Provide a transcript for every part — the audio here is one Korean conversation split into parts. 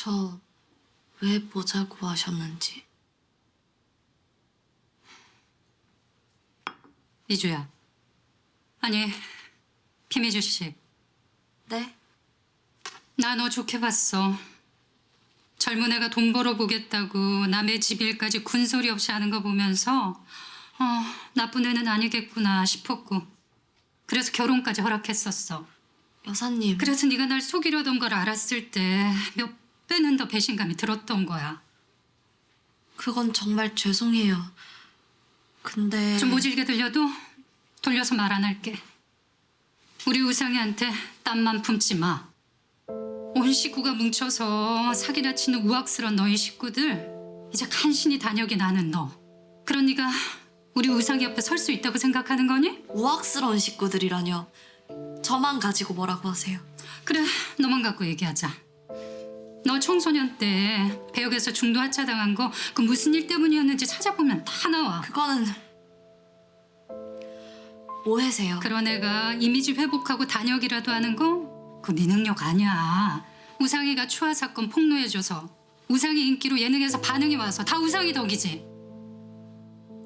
저 왜 보자고 하셨는지. 이주야. 아니, 김희주 씨. 네? 나 너 좋게 봤어. 젊은 애가 돈 벌어 보겠다고 남의 집 일까지 군소리 없이 하는 거 보면서 어, 나쁜 애는 아니겠구나 싶었고 그래서 결혼까지 허락했었어. 여사님. 그래서 네가 날 속이려던 걸 알았을 때 몇 배는 더 배신감이 들었던 거야. 그건 정말 죄송해요. 근데 좀 모질게 들려도 돌려서 말 안 할게. 우리 우상이한테 땀만 품지 마. 온 식구가 뭉쳐서 사기라 치는 우악스러운 너희 식구들 이제 간신히 단역이 나는 너. 그런 네가 우리 우상이 옆에 설 수 있다고 생각하는 거니? 우악스러운 식구들이라뇨. 저만 가지고 뭐라고 하세요? 그래, 너만 갖고 얘기하자. 너 청소년 때 배역에서 중도 하차당한 거 그 무슨 일 때문이었는지 찾아보면 다 나와. 그거는 오해세요. 그런 애가 이미지 회복하고 단역이라도 하는 거? 그네 능력 아니야. 우상이가 추하 사건 폭로해줘서 우상이 인기로 예능에서 반응이 와서 다 우상이 덕이지.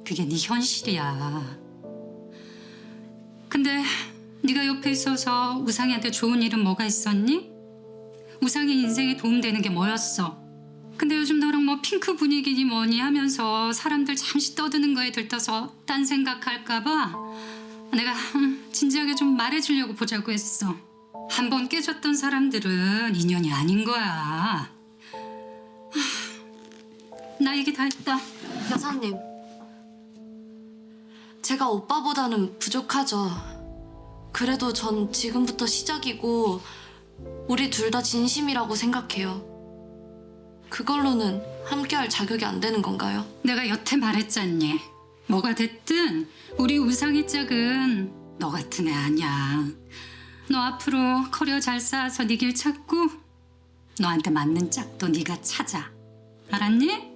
그게 네 현실이야. 근데 네가 옆에 있어서 우상이한테 좋은 일은 뭐가 있었니? 우상이 인생에 도움되는 게 뭐였어? 근데 요즘 너랑 뭐 핑크 분위기니 뭐니 하면서 사람들 잠시 떠드는 거에 들떠서 딴 생각할까봐 내가 음, 진지하게 좀 말해주려고 보자고 했어. 한 번 깨졌던 사람들은 인연이 아닌 거야. 하, 나 얘기 다 했다. 여사님. 제가 오빠보다는 부족하죠. 그래도 전 지금부터 시작이고 우리 둘 다 진심이라고 생각해요. 그걸로는 함께할 자격이 안 되는 건가요? 내가 여태 말했잖니. 뭐가 됐든 우리 우상이 짝은 너 같은 애 아니야. 너 앞으로 커리어 잘 쌓아서 네 길 찾고 너한테 맞는 짝도 네가 찾아. 알았니?